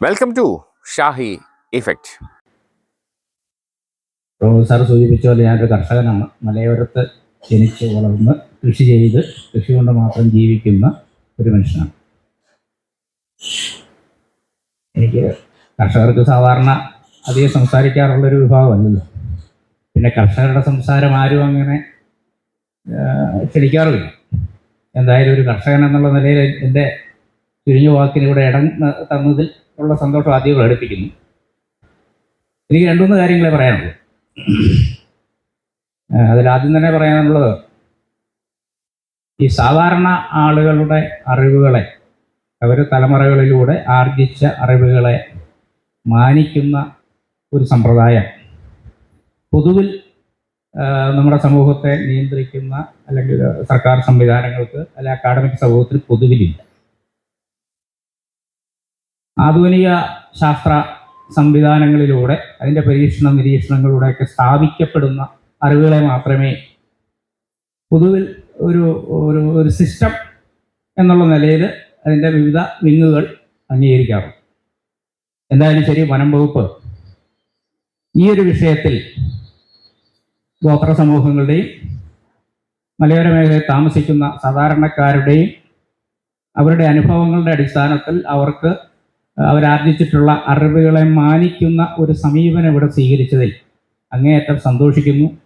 Welcome to Shahi effect sir സൂചിപ്പിച്ച പോലെ ഞാനൊരു കർഷകനാണ് മലയോരത്ത് ജനിച്ച് വളർന്ന് കൃഷി ചെയ്ത് കൃഷി കൊണ്ട് മാത്രം ജീവിക്കുന്ന ഒരു മനുഷ്യനാണ്. എനിക്ക് കർഷകർക്ക് സാധാരണ അധികം സംസാരിക്കാറുള്ളൊരു വിഭാഗമല്ലല്ലോ. പിന്നെ കർഷകരുടെ സംസാരം ആരും അങ്ങനെ ക്ഷണിക്കാറുമില്ല എന്തായാലും ഒരു കർഷകൻ എന്നുള്ള നിലയിൽ എന്റെ ചുരുങ്ങിയ വാക്കിന് ഇവിടെ ഇടം തന്നതിൽ ഉള്ള സന്തോഷം ആദ്യം പ്രകടിപ്പിക്കുന്നു എനിക്ക് രണ്ടുമൂന്ന് കാര്യങ്ങളെ പറയാനുള്ളൂ. അതിലാദ്യം തന്നെ പറയാനുള്ളത് ഈ സാധാരണ ആളുകളുടെ അറിവുകളെ അവർ തലമുറകളിലൂടെ ആർജിച്ച അറിവുകളെ മാനിക്കുന്ന ഒരു സമ്പ്രദായം. പൊതുവിൽ നമ്മുടെ സമൂഹത്തെ നിയന്ത്രിക്കുന്ന അല്ലെങ്കിൽ സർക്കാർ സംവിധാനങ്ങൾക്ക് അല്ലെ അക്കാഡമിക് സമൂഹത്തിന് പൊതുവിലില്ല. ആധുനിക ശാസ്ത്ര സംവിധാനങ്ങളിലൂടെ അതിന്റെ പരീക്ഷണ നിരീക്ഷണങ്ങളിലൂടെയൊക്കെ സ്ഥാപിക്കപ്പെടുന്ന അറിവുകളെ മാത്രമേ പൊതുവിൽ ഒരു ഒരു ഒരു സിസ്റ്റം എന്നുള്ള നിലയിൽ അതിന്റെ വിവിധ വിങ്ങുകൾ അംഗീകരിക്കാറുണ്ട് എന്തായാലും ശരി വനം വകുപ്പ് ഈ ഒരു വിഷയത്തിൽ ഗോത്ര സമൂഹങ്ങളുടെയും മലയോര മേഖലയിൽ താമസിക്കുന്ന സാധാരണക്കാരുടെയും അവരുടെ അനുഭവങ്ങളുടെ അടിസ്ഥാനത്തിൽ അവർക്ക് അവരാർജിച്ചിട്ടുള്ള അറിവുകളെ മാനിക്കുന്ന ഒരു സമീപനം ഇവിടെ സ്വീകരിച്ചതിൽ അങ്ങേയറ്റം സന്തോഷിക്കുന്നു.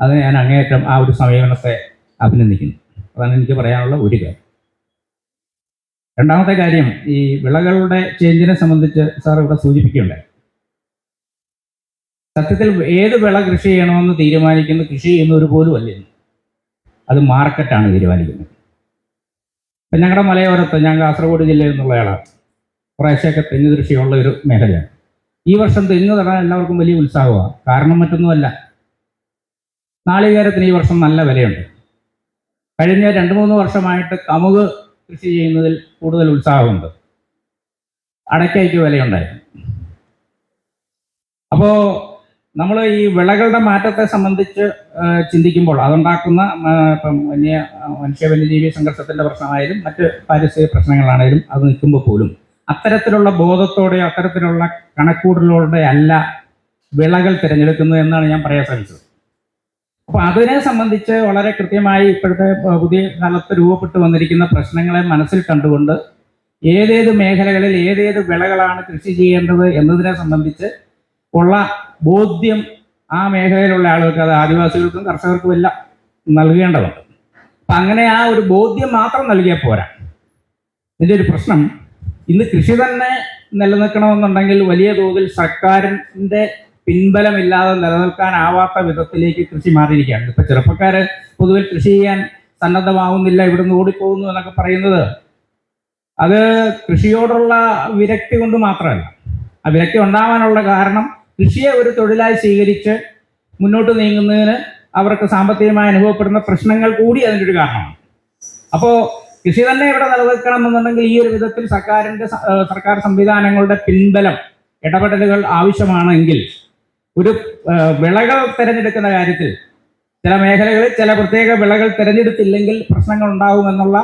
അത് ഞാൻ അങ്ങേയറ്റം ആ ഒരു സമീപനത്തെ അഭിനന്ദിക്കുന്നു. അതാണ് എനിക്ക് പറയാനുള്ള ഒരു കാര്യം. രണ്ടാമത്തെ കാര്യം ഈ വിളകളുടെ ചേഞ്ചിനെ സംബന്ധിച്ച് സാർ ഇവിടെ സൂചിപ്പിക്കുകയുണ്ടായി. സത്യത്തിൽ ഏത് വിള കൃഷി ചെയ്യണമെന്ന് തീരുമാനിക്കുന്ന കൃഷി ചെയ്യുന്നവർ പോലും അല്ല അത് മാർക്കറ്റാണ് തീരുമാനിക്കുന്നത്. ഇപ്പം ഞങ്ങളുടെ മലയോരത്ത് ഞാൻ കാസർഗോഡ് ജില്ലയിൽ നിന്നുള്ള ആളാണ്. കുറേശ്ശെയൊക്കെ തെങ്ങ് കൃഷിയുള്ള ഒരു മേഖലയാണ്. ഈ വർഷം തെങ്ങ് നടാൻ എല്ലാവർക്കും വലിയ ഉത്സാഹമാണ്. കാരണം മറ്റൊന്നുമല്ല. നാളികേരത്തിന് ഈ വർഷം നല്ല വിലയുണ്ട്. കഴിഞ്ഞ രണ്ട് മൂന്ന് വർഷമായിട്ട് കമുക് കൃഷി ചെയ്യുന്നതിൽ കൂടുതൽ ഉത്സാഹമുണ്ട്. അടയ്ക്കയ്ക്ക് വിലയുണ്ടായിരുന്നു. അപ്പോൾ നമ്മൾ ഈ വിളകളുടെ മാറ്റത്തെ സംബന്ധിച്ച് ചിന്തിക്കുമ്പോൾ അതുണ്ടാക്കുന്ന ഇപ്പം വന്യ മനുഷ്യ വന്യജീവി സംഘർഷത്തിന്റെ പ്രശ്നമായാലും മറ്റ് പാരിസ്ഥിതിക പ്രശ്നങ്ങളാണേലും അത് നിൽക്കുമ്പോൾ പോലും അത്തരത്തിലുള്ള ബോധത്തോടെ അത്തരത്തിലുള്ള കണക്കൂടലോടെ അല്ല വിളകൾ തിരഞ്ഞെടുക്കുന്നത് എന്നാണ് ഞാൻ പറയാൻ ശ്രമിച്ചത്. അപ്പൊ അതിനെ സംബന്ധിച്ച് വളരെ കൃത്യമായി ഇപ്പോഴത്തെ പുതിയ കാലത്ത് രൂപപ്പെട്ടു വന്നിരിക്കുന്ന പ്രശ്നങ്ങളെ മനസ്സിൽ കണ്ടുകൊണ്ട് ഏതേത് മേഖലകളിൽ ഏതേത് വിളകളാണ് കൃഷി ചെയ്യേണ്ടത് എന്നതിനെ സംബന്ധിച്ച് ഉള്ള ബോധ്യം ആ മേഖലയിലുള്ള ആളുകൾക്ക് അത് ആദിവാസികൾക്കും കർഷകർക്കും എല്ലാം നൽകേണ്ടതുണ്ട്. അപ്പൊ അങ്ങനെ ആ ഒരു ബോധ്യം മാത്രം നൽകിയാൽ പോരാ. ഇതിന്റെ ഒരു പ്രശ്നം ഇന്ന് കൃഷി തന്നെ നിലനിൽക്കണമെന്നുണ്ടെങ്കിൽ വലിയ തോതിൽ സർക്കാരിന്റെ പിൻബലമില്ലാതെ നിലനിൽക്കാനാവാത്ത വിധത്തിലേക്ക് കൃഷി മാറിയിരിക്കുകയാണ്. ഇപ്പൊ ചെറുപ്പക്കാർ പൊതുവിൽ കൃഷി ചെയ്യാൻ സന്നദ്ധമാവുന്നില്ല ഇവിടുന്ന് ഓടിപ്പോകുന്നു എന്നൊക്കെ പറയുന്നത് അത് കൃഷിയോടുള്ള വിരക്തി കൊണ്ട് മാത്രമല്ല. ആ വിരക്തി ഉണ്ടാവാനുള്ള കാരണം കൃഷിയെ ഒരു തൊഴിലായി സ്വീകരിച്ച് മുന്നോട്ട് നീങ്ങുന്നതിന് അവർക്ക് സാമ്പത്തികമായി അനുഭവപ്പെടുന്ന പ്രശ്നങ്ങൾ കൂടി അതിന്റെ ഒരു കാരണമാണ്. അപ്പോൾ കൃഷി തന്നെ ഇവിടെ നിലനിൽക്കണം എന്നുണ്ടെങ്കിൽ ഈ ഒരു വിധത്തിൽ സർക്കാരിന്റെ സർക്കാർ സംവിധാനങ്ങളുടെ പിൻബലം ഇടപെടലുകൾ ആവശ്യമാണെങ്കിൽ ഒരു വിളകൾ തിരഞ്ഞെടുക്കുന്ന കാര്യത്തിൽ ചില മേഖലകളിൽ ചില പ്രത്യേക വിളകൾ തിരഞ്ഞെടുത്തില്ലെങ്കിൽ പ്രശ്നങ്ങൾ ഉണ്ടാകുമെന്നുള്ള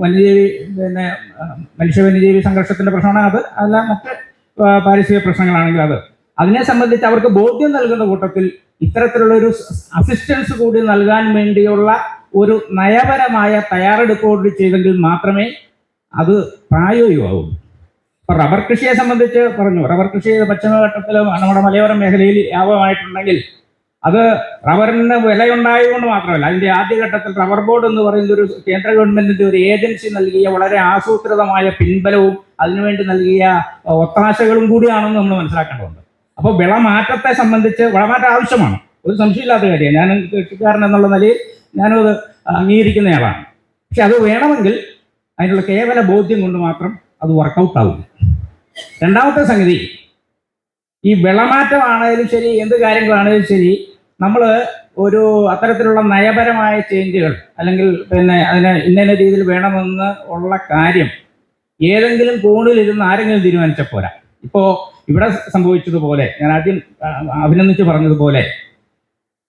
വന്യജീവി പിന്നെ മനുഷ്യ വന്യജീവി സംഘർഷത്തിന്റെ പ്രശ്നമാണ് അത്. അല്ല മറ്റ് പാരിസ്ഥിതിക പ്രശ്നങ്ങളാണെങ്കിൽ അത്. അതിനെ സംബന്ധിച്ച് അവർക്ക് ബോധ്യം നൽകുന്ന കൂട്ടത്തിൽ ഇത്തരത്തിലുള്ള ഒരു അസിസ്റ്റൻസ് കൂടി നൽകാൻ വേണ്ടിയുള്ള ഒരു നയപരമായ തയ്യാറെടുപ്പോട് ചെയ്തെങ്കിൽ മാത്രമേ അത് പ്രായോഗികമാവൂ. ഇപ്പം റബ്ബർ കൃഷിയെ സംബന്ധിച്ച് പറഞ്ഞു. റബ്ബർ കൃഷി പശ്ചിമഘട്ടത്തിൽ നമ്മുടെ മലയോര മേഖലയിൽ വ്യാപകമായിട്ടുണ്ടെങ്കിൽ അത് റബ്ബറിന് വിലയുണ്ടായതുകൊണ്ട് മാത്രമല്ല അതിന്റെ ആദ്യഘട്ടത്തിൽ റബ്ബർ ബോർഡ് എന്ന് പറയുന്ന ഒരു കേന്ദ്ര ഗവൺമെന്റിന്റെ ഒരു ഏജൻസി നൽകിയ വളരെ ആസൂത്രിതമായ പിൻബലവും അതിനുവേണ്ടി നൽകിയ ഒത്താശകളും കൂടിയാണെന്ന് നമ്മൾ മനസ്സിലാക്കേണ്ടതുണ്ട്. അപ്പോൾ വിളമാറ്റത്തെ സംബന്ധിച്ച് വിളമാറ്റം ആവശ്യമാണ്. ഒരു സംശയമില്ലാത്ത കാര്യമാണ്. ഞാൻ കൃഷിക്കാരൻ എന്നുള്ള നിലയിൽ ഞാനത് അംഗീകരിക്കുന്നയാളാണ് പക്ഷെ അത് വേണമെങ്കിൽ അതിനുള്ള കേവല ബോധ്യം കൊണ്ട് മാത്രം അത് വർക്കൗട്ട് ആവും. രണ്ടാമത്തെ സംഗതി ഈ വിളമാറ്റമാണേലും ശരി എന്ത് കാര്യങ്ങളാണേലും ശരി നമ്മൾ ഒരു അത്തരത്തിലുള്ള നയപരമായ ചേഞ്ചുകൾ അല്ലെങ്കിൽ പിന്നെ അതിനെ ഇന്ന രീതിയിൽ വേണമെന്ന് ഉള്ള കാര്യം ഏതെങ്കിലും കോണിലിരുന്ന് ആരെങ്കിലും തീരുമാനിച്ച പോരാ. ഇപ്പോൾ ഇവിടെ സംഭവിച്ചതുപോലെ ഞാൻ ആദ്യം അഭിനന്ദിച്ച് പറഞ്ഞതുപോലെ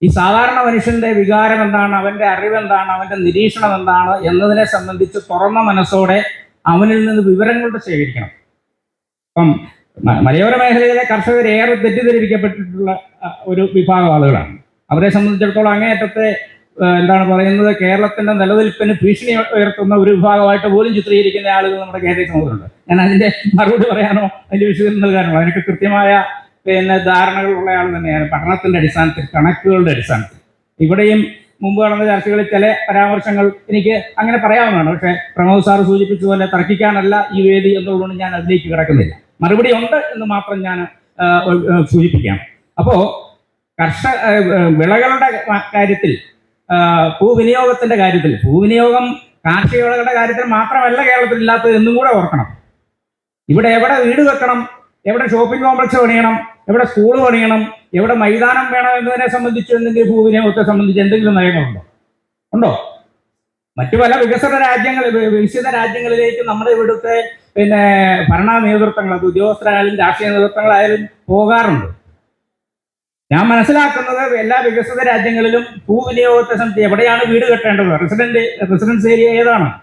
ഈ സാധാരണ മനുഷ്യന്റെ വികാരം എന്താണ്? അവന്റെ അറിവ് എന്താണ്? അവന്റെ നിരീക്ഷണം എന്താണ്? എന്നതിനെ സംബന്ധിച്ച് തുറന്ന മനസ്സോടെ അവനിൽ നിന്ന് വിവരങ്ങളുടെ ശേഖരിക്കണം. ഇപ്പം മ- മലയോര മേഖലയിലെ കർഷകർ ഏറെ തെറ്റിദ്ധരിപ്പിക്കപ്പെട്ടിട്ടുള്ള ഒരു വിഭാഗം ആളുകളാണ്. അവരെ സംബന്ധിച്ചിടത്തോളം അങ്ങേയറ്റത്തെ എന്താണ് പറയുന്നത്? കേരളത്തിന്റെ നിലനിൽപ്പിന് ഭീഷണി ഉയർത്തുന്ന ഒരു വിഭാഗമായിട്ട് പോലും ചിത്രീകരിക്കുന്ന ആളുകൾ നമ്മുടെ കേരളീയ സമൂഹത്തിലുണ്ട്. ഞാൻ അതിന്റെ മറുപടി പറയാനോ? അതിന്റെ വിശദീകരണം നൽകാനോ? അതിനൊക്കെ കൃത്യമായ പിന്നെ ധാരണകളുള്ള ആൾ തന്നെയാണ്. പഠനത്തിന്റെ അടിസ്ഥാനത്തിൽ കണക്കുകളുടെ അടിസ്ഥാനത്തിൽ. ഇവിടെയും മുമ്പ് നടന്ന ചർച്ചകളിൽ ചില പരാമർശങ്ങൾ എനിക്ക് അങ്ങനെ പറയാവുന്നതാണ്. പക്ഷേ പ്രമോദ് സാർ സൂചിപ്പിച്ചതുപോലെ തർക്കിക്കാനല്ല ഈ വേദി എന്നുള്ളതുകൊണ്ട് ഞാൻ അതിലേക്ക് കിടക്കുന്നില്ല. മറുപടി ഉണ്ട് എന്ന് മാത്രം ഞാൻ സൂചിപ്പിക്കാം. അപ്പോ കർഷക വിളകളുടെ കാര്യത്തിൽ ഭൂവിനിയോഗത്തിന്റെ കാര്യത്തിൽ ഭൂവിനിയോഗം കാർഷിക വിളകളുടെ കാര്യത്തിൽ മാത്രമല്ല കേരളത്തിൽ ഇല്ലാത്തത് എന്നും കൂടെ ഓർക്കണം. ഇവിടെ എവിടെ വീട് വെക്കണം എവിടെ ഷോപ്പിംഗ് കോംപ്ലക്സ് പണിയണം എവിടെ സ്കൂൾ പണിയണം എവിടെ മൈതാനം വേണം എന്നതിനെ സംബന്ധിച്ച് എന്തെങ്കിലും ഭൂവിനിയോഗത്തെ സംബന്ധിച്ച് എന്തെങ്കിലും നയങ്ങളുണ്ടോ? ഉണ്ടോ? മറ്റു പല വികസന രാജ്യങ്ങൾ വികസിത രാജ്യങ്ങളിലേക്ക് നമ്മുടെ ഇവിടുത്തെ പിന്നെ ഭരണ നേതൃത്വങ്ങൾ അത് ഉദ്യോഗസ്ഥരായാലും രാഷ്ട്രീയ നേതൃത്വങ്ങളായാലും പോകാറുണ്ട്. ഞാൻ മനസ്സിലാക്കുന്നത് എല്ലാ വികസിത രാജ്യങ്ങളിലും ഭൂവിനിയോഗത്തെ സംബന്ധിച്ച് എവിടെയാണ് വീട് കെട്ടേണ്ടത്? റെസിഡന്റ് റെസിഡൻസ് ഏരിയ ഏതാണ്?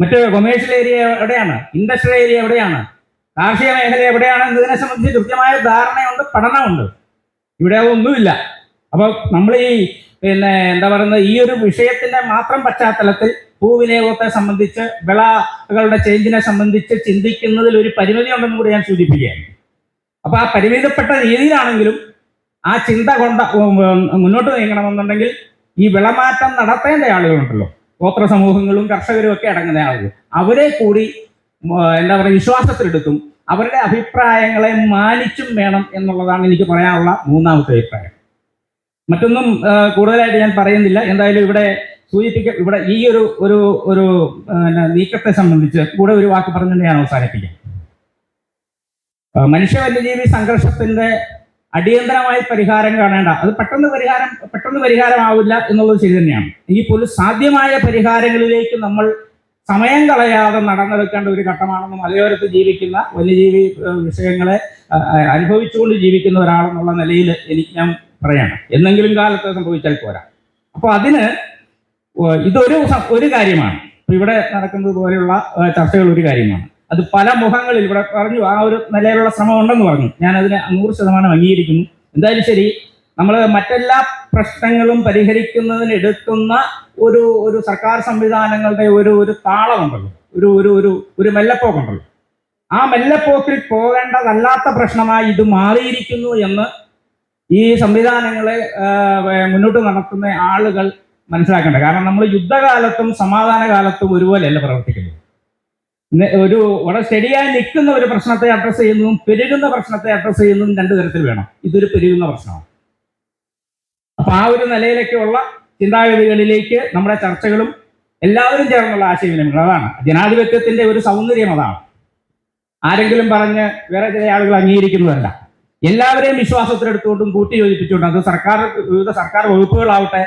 മറ്റേ കൊമേഴ്ഷ്യൽ ഏരിയ എവിടെയാണ്? ഇൻഡസ്ട്രിയൽ ഏരിയ എവിടെയാണ്? കാർഷിക മേഖല എവിടെയാണ് എന്നതിനെ സംബന്ധിച്ച് കൃത്യമായ ധാരണയുണ്ട് പഠനമുണ്ട്. ഇവിടെ അതൊന്നുമില്ല അപ്പൊ നമ്മൾ ഈ പിന്നെ എന്താ പറയുന്നത് ഈ ഒരു വിഷയത്തിന്റെ മാത്രം പശ്ചാത്തലത്തിൽ ഭൂവിനിയോഗത്തെ സംബന്ധിച്ച് വിളകളുടെ ചേഞ്ചിനെ സംബന്ധിച്ച് ചിന്തിക്കുന്നതിൽ ഒരു പരിമിതി ഉണ്ടെന്ന് കൂടി ഞാൻ സൂചിപ്പിക്കുകയാണ്. അപ്പൊ ആ പരിമിതപ്പെട്ട രീതിയിലാണെങ്കിലും ആ ചിന്ത കൊണ്ട മുന്നോട്ട് നീങ്ങണമെന്നുണ്ടെങ്കിൽ ഈ വിളമാറ്റം നടത്തേണ്ട ആളുകളുണ്ടല്ലോ. ഗോത്ര സമൂഹങ്ങളും കർഷകരും ഒക്കെ അടങ്ങുന്ന ആളുകൾ. അവരെ കൂടി എന്താ പറയുക വിശ്വാസത്തിലെടുത്തും അവരുടെ അഭിപ്രായങ്ങളെ മാനിച്ചും വേണം എന്നുള്ളതാണ് എനിക്ക് പറയാനുള്ള മൂന്നാമത്തെ അഭിപ്രായം. മറ്റൊന്നും കൂടുതലായിട്ട് ഞാൻ പറയുന്നില്ല. എന്തായാലും ഇവിടെ സൂചിപ്പിക്ക ഇവിടെ ഈ ഒരു ഒരു ഒരു നീക്കത്തെ സംബന്ധിച്ച് കൂടെ ഒരു വാക്ക് പറഞ്ഞുകൊണ്ട് ഞാൻ അവസാനിപ്പിക്കാം. മനുഷ്യ വന്യജീവി സംഘർഷത്തിന്റെ അടിയന്തരമായി പരിഹാരം കാണേണ്ട. അത് പെട്ടെന്ന് പരിഹാരം പെട്ടെന്ന് പരിഹാരമാവില്ല എന്നുള്ളത് ശരി തന്നെയാണ്. ഈ പോലും സാധ്യമായ പരിഹാരങ്ങളിലേക്ക് നമ്മൾ സമയം കളയാതെ നടന്നെടുക്കേണ്ട ഒരു ഘട്ടമാണെന്ന് മലയോരത്ത് ജീവിക്കുന്ന വന്യജീവി വിഷയങ്ങളെ അനുഭവിച്ചുകൊണ്ട് ജീവിക്കുന്ന ഒരാളെന്നുള്ള നിലയിൽ എനിക്ക് ഞാൻ പറയണം. എന്നെങ്കിലും കാലത്ത് സംഭവിച്ചാൽ പോരാ. അപ്പോൾ അതിന് ഇതൊരു ഒരു കാര്യമാണ്. ഇവിടെ നടക്കുന്നത് പോലെയുള്ള ചർച്ചകൾ ഒരു കാര്യമാണ്. അത് പല മുഖങ്ങളിൽ ഇവിടെ പറഞ്ഞു ആ ഒരു നിലയിലുള്ള ശ്രമം ഉണ്ടെന്ന് പറഞ്ഞു. ഞാൻ അതിനെ നൂറ് ശതമാനം അംഗീകരിക്കുന്നു. എന്തായാലും ശരി നമ്മൾ മറ്റെല്ലാ പ്രശ്നങ്ങളും പരിഹരിക്കുന്നതിന് എടുക്കുന്ന ഒരു ഒരു സർക്കാർ സംവിധാനങ്ങളുടെ ഒരു ഒരു താളമുണ്ടല്ലോ. ഒരു ഒരു ഒരു ഒരു മെല്ലപ്പോക്കുണ്ടല്ലോ. ആ മെല്ലപ്പോക്കിൽ പോകേണ്ടതല്ലാത്ത പ്രശ്നമായി ഇത് മാറിയിരിക്കുന്നു എന്ന് ഈ സംവിധാനങ്ങളെ മുന്നോട്ട് നടത്തുന്ന ആളുകൾ മനസ്സിലാക്കേണ്ട കാരണം നമ്മൾ യുദ്ധകാലത്തും സമാധാന കാലത്തും ഒരുപോലെയല്ല പ്രവർത്തിക്കുന്നത്. ഒരു വളരെ ശരിയായി നിൽക്കുന്ന ഒരു പ്രശ്നത്തെ അഡ്രസ്സ് ചെയ്യുന്നതും പെരുകുന്ന പ്രശ്നത്തെ അഡ്രസ്സ് ചെയ്യുന്നതും രണ്ടു തരത്തിൽ വേണം. ഇതൊരു പെരുകുന്ന പ്രശ്നമാണ്. അപ്പൊ ആ ഒരു നിലയിലേക്കുള്ള ചിന്താഗതികളിലേക്ക് നമ്മുടെ ചർച്ചകളും എല്ലാവരും ചേർന്നുള്ള ആശയവിനിമയങ്ങൾ അതാണ്. ജനാധിപത്യത്തിന്റെ ഒരു സൗന്ദര്യം അതാണ്. ആരെങ്കിലും പറഞ്ഞ് വേറെ ചില ആളുകൾ അംഗീകരിക്കുന്നതല്ല. എല്ലാവരെയും വിശ്വാസത്തിലെടുത്തുകൊണ്ടും കൂട്ടി യോജിപ്പിച്ചുകൊണ്ടും അത് സർക്കാർ വിവിധ സർക്കാർ വകുപ്പുകളാവട്ടെ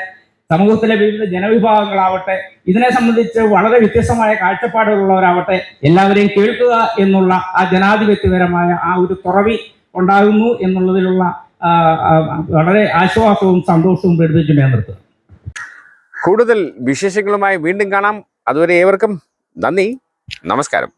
സമൂഹത്തിലെ വിവിധ ജനവിഭാഗങ്ങളാവട്ടെ ഇതിനെ സംബന്ധിച്ച് വളരെ വ്യത്യസ്തമായ കാഴ്ചപ്പാടുകളുള്ളവരാവട്ടെ എല്ലാവരെയും കേൾക്കുക എന്നുള്ള ആ ജനാധിപത്യപരമായ ആ ഒരു തുറവി ഉണ്ടാകുന്നു എന്നുള്ളതിലുള്ള വളരെ ആശ്വാസവും സന്തോഷവും പ്രകടിപ്പിച്ചുകൊണ്ട് ഞാൻ കൂടുതൽ വിശേഷങ്ങളുമായി വീണ്ടും കാണാം. അതുവരെ ഏവർക്കും നന്ദി. നമസ്കാരം.